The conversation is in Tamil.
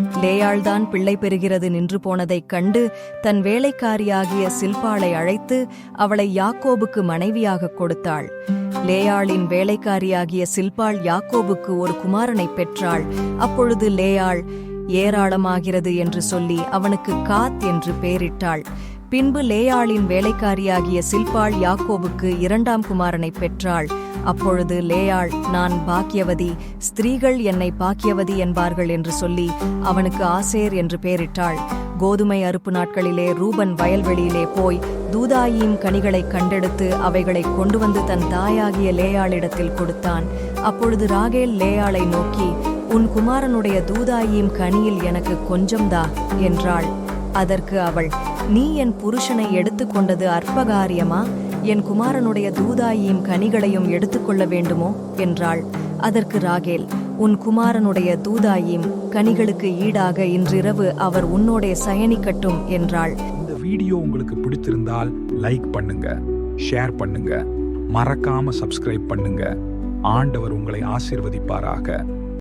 லேயாள்தான் பிள்ளை பெறுகிறது நின்று போனதைக் கண்டு தன் வேலைக்காரியாகிய சில்பாளை அழைத்து அவளை யாக்கோபுக்கு மனைவியாக கொடுத்தாள். லேயாளின் வேலைக்காரியாகிய சில்பாள் யாக்கோபுக்கு ஒரு குமாரனை பெற்றாள். அப்பொழுது லேயாள் ஏராளமாகிறது என்று சொல்லி அவனுக்கு காத் என்று பெயரிட்டாள். பின்பு லேயாளின் வேலைக்காரியாகிய சில்பாள் யாக்கோபுக்கு இரண்டாம் குமாரனை பெற்றாள். அப்பொழுது லேயாள் நான் பாக்கியவதி ஸ்திரீகள் என்னை பாக்கியவதி என்பார்கள் என்று சொல்லி அவனுக்கு ஆசேர் என்று பெயரிட்டாள். கோதுமை அறுப்பு நாட்களிலே ரூபன் வயல்வெளியிலே போய் தூதாயீம் கனிகளைக் கண்டெடுத்து அவைகளைக் கொண்டு வந்து தன் தாயாகிய லேயாளிடத்தில் கொடுத்தான். அப்பொழுது ராகேல் லேயாளை நோக்கி உன் குமாரனுடைய தூதாயீம் கனியில் எனக்கு கொஞ்சம்தா என்றாள். அதற்கு அவள் நீ என் புருஷனை எடுத்துக்கொண்டது அற்பகாரியமா? என் குமாரனுடைய தூதாயியும் கனிகளையும் எடுத்துக்கொள்ள வேண்டுமோ? என்றாள். அதற்கு ராகேல் உன் குமாரனுடைய தூதாயியும் கனிகளுக்கு ஈடாக இன்றிரவு அவர் உன்னோடே சயனிக்கட்டும் என்றாள். இந்த வீடியோ உங்களுக்கு பிடிச்சிருந்தால் லைக் பண்ணுங்க ஷேர் பண்ணுங்க மறக்காம சப்ஸ்கிரைப் பண்ணுங்க. ஆண்டவர் உங்களை ஆசீர்வதிப்பாராக.